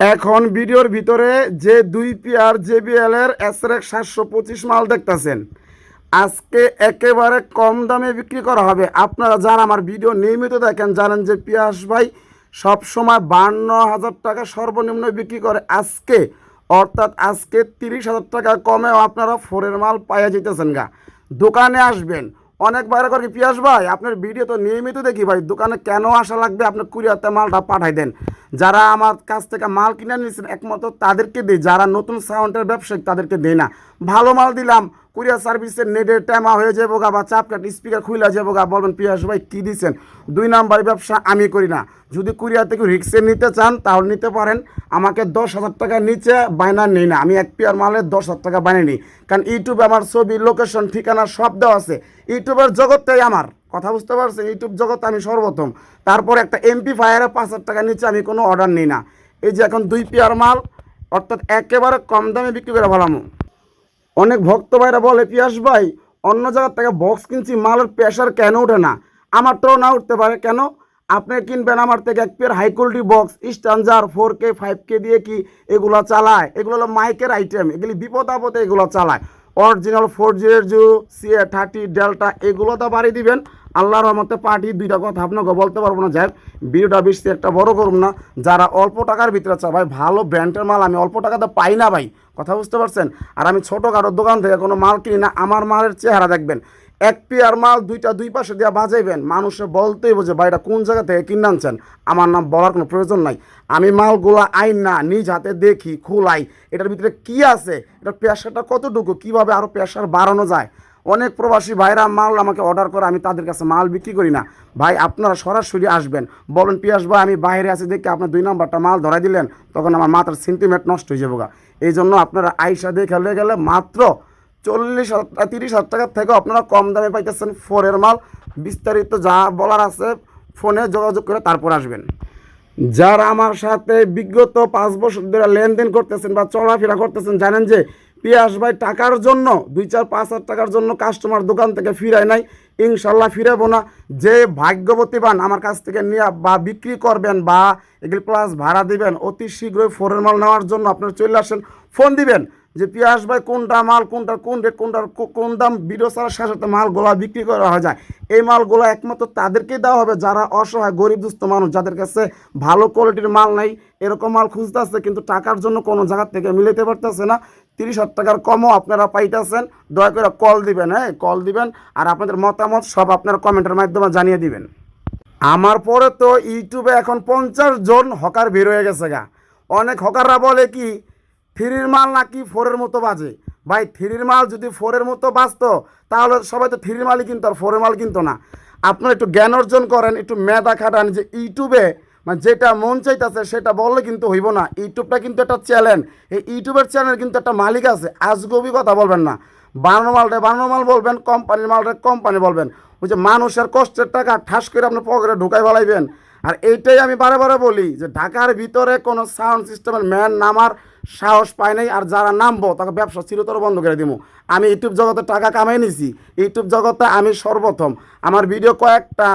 এখন ভিডিওর ভিতরে যে দুই পিয়ার জেবিএল এর এসরেক সাতশো পঁচিশ মাল দেখতেছেন। আজকে একেবারে কম দামে বিক্রি করা হবে। আপনারা যারা আমার ভিডিও নিয়মিত দেখেন, জানেন যে পিয়াস ভাই সবসময় বান্ন হাজার টাকা সর্বনিম্ন বিক্রি করে আজকে। অর্থাৎ আজকে তিরিশ হাজার টাকা কমেও আপনারা ফোরের মাল পাইয়া যেতেছেন গা। দোকানে আসবেন। অনেক বাইরে করে পিয়াস ভাই, আপনার ভিডিও তো নিয়মিত দেখি ভাই, দোকানে কেন আসা লাগবে? আপনি কুরিয়ারতে মালটা পাঠাই দেন। যারা আমার কাছ থেকে মাল কিনে নিয়েছেন একমাত্র তাদেরকে দিই। যারা নতুন সাউন্ডের ব্যবসায়িক তাদেরকে দেই না। ভালো মাল দিলাম, কুরিয়ার সার্ভিসের নেটের টাইমা হয়ে যাব গা বা চাপকাট স্পিকার খুলে যাব গা। বলবেন, পিয়াস ভাই, কী দিচ্ছেন দুই নাম্বার ব্যবসা আমি করি না। যদি কুরিয়ার থেকে রিক্সে নিতে চান, তাহলে নিতে পারেন। আমাকে দশ হাজার টাকার নিচে বায়না নেই না। আমি এক পিয়ার মালের দশ হাজার টাকা বানিয়ে নিই। কারণ ইউটিউবে আমার ছবি, লোকেশন, ঠিকানা সব দেওয়া আছে। ইউটিউবের জগৎটাই আমার। কথা বুঝতে পারছেন? ইউটিউব জগৎ আমি সর্বপ্রথম। তারপর একটা এমপি ফায়ারে পাঁচ হাজার টাকা নিচে আমি কোনো অর্ডার নিই না। এই যে এখন দুই পিয়ার মাল, অর্থাৎ একেবারে কম দামে বিক্রি করে ভালামো অনেক ভক্ত ভাইরা বলে, পিয়াস ভাই, অন্য জায়গার থেকে বক্স কিনছি, মালের প্রেশার কেন ওঠে না? আমারটাও না উঠতে পারে। কেন? আপনি কিনবেন আমার থেকে এক pair high quality box standard four K five K দিয়ে কি এগুলো চালায়? এগুলো হলো মাইকের আইটেম এগুলি বিপদ আপদে এগুলো চালায়। অরিজিনাল ফোর জিরো জু এ থার্টি ডেল্টা এগুলো তো বাড়ি দিবেন। আল্লাহর রহমতে পার্টি দুইটা কথা আপনাকে বলতে পারব না, যাই ভিডিওটা বেশি একটা বড় করুন না। যারা অল্প টাকার ভিতরে চা ভাই, ভালো ব্র্যান্ডের মাল আমি অল্প টাকা তো পাই না, ভাই। কথা বুঝতে পারছেন? আর আমি ছোটোখাটো দোকান থেকে কোনো মাল কিনি না, আমার মালের চেহারা দেখবেন। এক পেয়ার মাল দুইটা দুই পাশে দিয়ে বাজাইবেন। মানুষে বলতেই বোঝে, ভাই, এটা কোন জায়গা থেকে কিনে আনছেন? আমার নাম বলার কোনো প্রয়োজন নাই। আমি মালগুলা আইন না, নিজ হাতে দেখি, খোলাই। এটার ভিতরে কি আছে? এটার পেশাটা কতটুকু? কীভাবে আরও পেশার বাড়ানো যায়? অনেক প্রবাসী ভাইরা মাল আমাকে অর্ডার করে, আমি তাদের কাছে মাল বিক্রি করি না। ভাই, আপনারা সরাসরি আসবেন। বলেন, পিয়াস ভাই, আমি বাইরে আছি, দেখে আপনার দুই নম্বরটা মাল ধরাই দিলেন, তখন আমার মাথার সেন্টিমেন্ট নষ্ট হয়ে যাব এই জন্য আপনারা আইসা দেখে গেলে মাত্র চল্লিশ তিরিশ হাজার টাকার থেকেও আপনারা কম দামে পাইতেছেন ফোরের মাল। বিস্তারিত যা বলার আছে ফোনে যোগাযোগ করে তারপর আসবেন। যারা আমার সাথে বিগত পাঁচ বছর ধরে লেনদেন করতেছেন বা চলাফেরা করতেছেন, জানেন যে পিয়াস ভাই টাকার জন্য, দুই চার পাঁচ হাজার টাকার জন্য কাস্টমার দোকান থেকে ফিরায় নাই। ইনশাল্লাহ ফিরাবো না। যে ভাগ্যবতীবান আমার কাছ থেকে নিয়ে বা বিক্রি করবেন বা এগুলি প্লাস ভাড়া দিবেন, অতি শীঘ্রই ফোরের মাল নেওয়ার জন্য আপনারা চলে আসেন, ফোন দিবেন। যে পিয়াস ভাই কোনটা মাল কোনটার কোন রেট কোনটার কোন দাম, ভিডিও ছাড়ার সাথে মালগুলা বিক্রি করা হয়ে যায়। এই মালগুলো একমাত্র তাদেরকেই দেওয়া হবে যারা অসহায়, গরিব, দুস্থ মানুষ, যাদের কাছে ভালো কোয়ালিটির মাল নাই, এরকম মাল খুঁজতেছে কিন্তু টাকার জন্য কোনো জায়গা থেকে মিলাতে পারতেছে না। তিরিশ হাজার টাকার কমও আপনারা পাইতেছেন, দয়া করে কল দিবেন হ্যাঁ কল দিবেন, আর আপনাদের মতামত সব আপনারা কমেন্টের মাধ্যমে জানিয়ে দিবেন। আমার পরে তো ইউটিউবে এখন পঞ্চাশ জন হকার বের হয়ে গেছে গা। অনেক হকাররা বলে কি থ্রির মাল নাকি ফোরের মতো বাজে? ভাই, থ্রির মাল যদি ফোরের মতো বাজতো, তাহলে সবাই তো থ্রির মালই কিনতো, আর ফোরের মাল কিনতো না। আপনারা একটু জ্ঞান অর্জন করেন, একটু মেধা খাটান যে ইউটিউবে মানে যেটা মন চাইতেছে সেটা বললে কিন্তু হইব না। ইউটিউবটা কিন্তু একটা চ্যানেল এই ইউটিউবের চ্যানেল কিন্তু একটা মালিক আছে, আজগবি কথা বলবেন না। বানানো মালটা বানানো মাল বলবেন, কোম্পানির মালটা কোম্পানি বলবেন। ওই যে মানুষের কষ্টের টাকা ঠাস করে আপনি পকেটে ঢুকাই ফেলাইবেন। আর এইটাই আমি বারে বারে বলি যে ঢাকার ভিতরে কোনো সাউন্ড সিস্টেমের ম্যান নামার সাহস পায় নাই, আর যারা নামবো, তাকে ব্যবসা চিরতর বন্ধ করে দিব আমি ইউটিউব জগতে টাকা কামাই নিছি, ইউটিউব জগতে আমি সর্বপ্রথম আমার ভিডিও কয়েকটা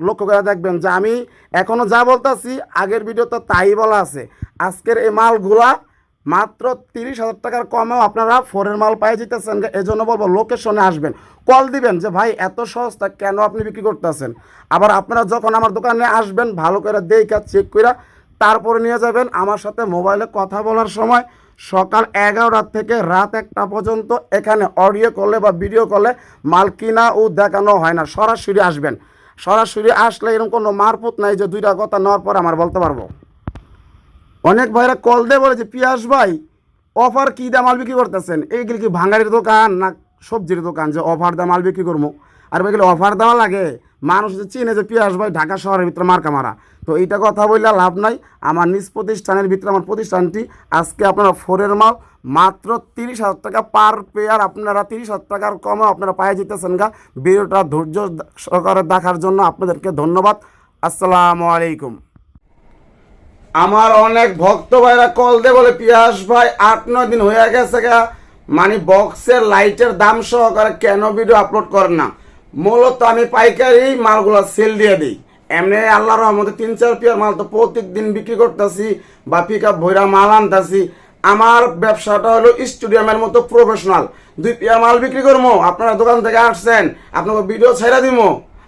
লক্ষ্য করে দেখবেন যে আমি এখনও যা বলতেছি, আগের ভিডিওতে তাই বলা আছে। আজকের এই মালগুলা মাত্র তিরিশ হাজার টাকার কমেও আপনারা ফোরের মাল পাই যেতেছেন। এই জন্য বলব লোকেশনে আসবেন। কল দিবেন যে, ভাই, এত সস্তা কেন আপনি বিক্রি করতেছেন? আবার আপনারা যখন আমার দোকানে আসবেন, ভালো করে দেখা চেক করে তারপরে নিয়ে যাবেন। আমার সাথে মোবাইলে কথা বলার সময় সকাল এগারোটা থেকে রাত একটা পর্যন্ত এখানে অডিও কলে বা ভিডিও কলে মাল কিনা ও দেখানো হয় না। সরাসরি আসবেন। সরাসরি আসলে এরকম কোনো মারফত নাই যে, দুইটা কথা নেওয়ার পর আমার বলতে পারব। অনেক ভাইরা কল দিয়ে বলে যে পিয়াস ভাই অফার কী দিয়ে মাল বিক্রি করতেছেন? এইগুলি কি ভাঙারির দোকান না সবজির দোকান যে অফার দিয়ে মাল বিক্রি করব? আর এগুলো অফার দেওয়া লাগে। মানুষ যে চিনে যে পিয়াস ভাই, ঢাকা শহরের ভিতরে মার্কা মারা। তো এইটা কথা বললে লাভ নাই। আমার নিজ প্রতিষ্ঠানের ভিতরে, আমার প্রতিষ্ঠানটি আজকে আপনারা ফোরের মাল মাত্র তিরিশ হাজার টাকা পার পেয়ার আপনারা তিরিশ হাজার টাকার কমে আপনারা পায়ে যেতেছেন গা। ভিডিওটা ধৈর্য সহকারে দেখার জন্য আপনাদেরকে ধন্যবাদ। আসসালামু আলাইকুম। আমার অনেক ভক্ত ভাইরা কল দে বলে, পিয়াস ভাই, আট, নয় দিন হয়ে গেছে গা। মানে বক্সের লাইটের দাম সহকারে কেন ভিডিও আপলোড করেন না? মূলত আমি পাইকারি মালগুলো সেল দিয়ে দিই। এমনি আল্লাহর রহমতে তিন, চার পিয়ার মাল তো প্রত্যেক দিন বিক্রি করতেছি, বা পিক আপ ভৈরা মাল আনতেছি। আমার ব্যবসাটা হলো স্টুডিয়ামের মতো প্রফেশনাল দুই পিয়ার মাল বিক্রি করব আপনারা দোকান থেকে আসছেন, আপনাকে ভিডিও ছেড়ে দিব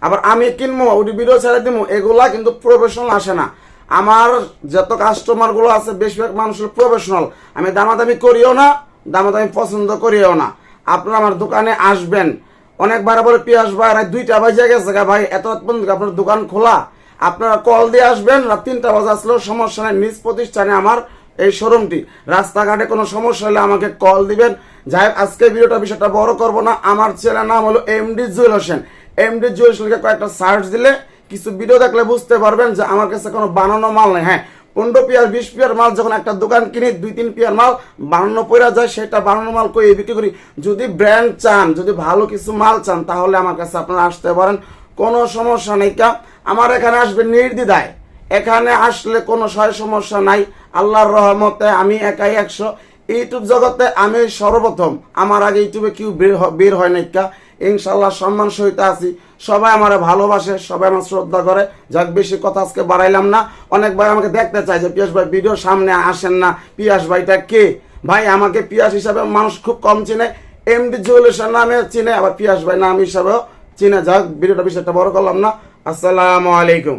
আবার আমি কিনবো ওটি ভিডিও ছেড়ে দিব এগুলা কিন্তু প্রফেশনাল আসে না। আমার যত কাস্টমারগুলো আছে বেশিরভাগ মানুষের প্রফেশনাল আমি দামাদামি করিও না দামাদামি পছন্দ করিও না। আপনারা আমার দোকানে আসবেন। অনেকবার বলে পিয়াস ভাই রাত দুইটা বাজে গেছে গা ভাই এত পর্যন্ত আপনার দোকান খোলা? আপনারা কল দিয়ে আসবেন রাত তিনটা বাজে আসলেও সমস্যা নেই নিজ প্রতিষ্ঠানে আমার এই শোরুমটি রাস্তাঘাটে কোনো সমস্যা হলে আমাকে কল দিবেন। যাই হোক, আজকে ভিডিওটা বিষয়টা বড় করব না। আমার ছেলের নাম হলো এমডি জুয়েল হোসেন। এমডি জুয়েল হোসেনকে কয়েকটা সার্চ দিলে কিছু ভিডিও দেখলে বুঝতে পারবেন যে আমার কাছে কোনো বানানো মাল নেই। হ্যাঁ পনেরো পিয়ার, বিশ পিয়ার মাল যখন একটা দোকান কিনি, দুই, তিন পিয়ার মাল বানানো পড়া যায়, সেটা বানানো মাল কই বিক্রি করি? যদি ব্র্যান্ড চান, যদি ভালো কিছু মাল চান, তাহলে আমার কাছে আপনারা আসতে পারেন। কোনো সমস্যা নেই কা আমার এখানে আসবে নির্দ্বিধায়। এখানে আসলে কোনো সয় সমস্যা নাই। আল্লাহর রহমতে আমি একাই একশো। ইউটিউব জগতে আমি সর্বপ্রথম। আমার আগে ইউটিউবে কেউ বের বের হয় নাই কা ইনশাল্লাহ সম্মান সহিত আছি। সবাই আমার ভালোবাসে, সবাই আমার শ্রদ্ধা করে। যাক, বেশি কথা আজকে বাড়াইলাম না। অনেক ভাই আমাকে দেখতে চাই যে, পিয়াস ভাই ভিডিও সামনে আসেন না। পিয়াস ভাইটা কে? ভাই, আমাকে পিয়াস হিসাবে মানুষ খুব কম চিনে। এমডি জুয়েলের নামে চিনে, আবার পিয়াস ভাই নাম হিসাবেও চিনে। যাক, ভিডিওটা বিষয়টা বড় করলাম না। আসসালামু আলাইকুম।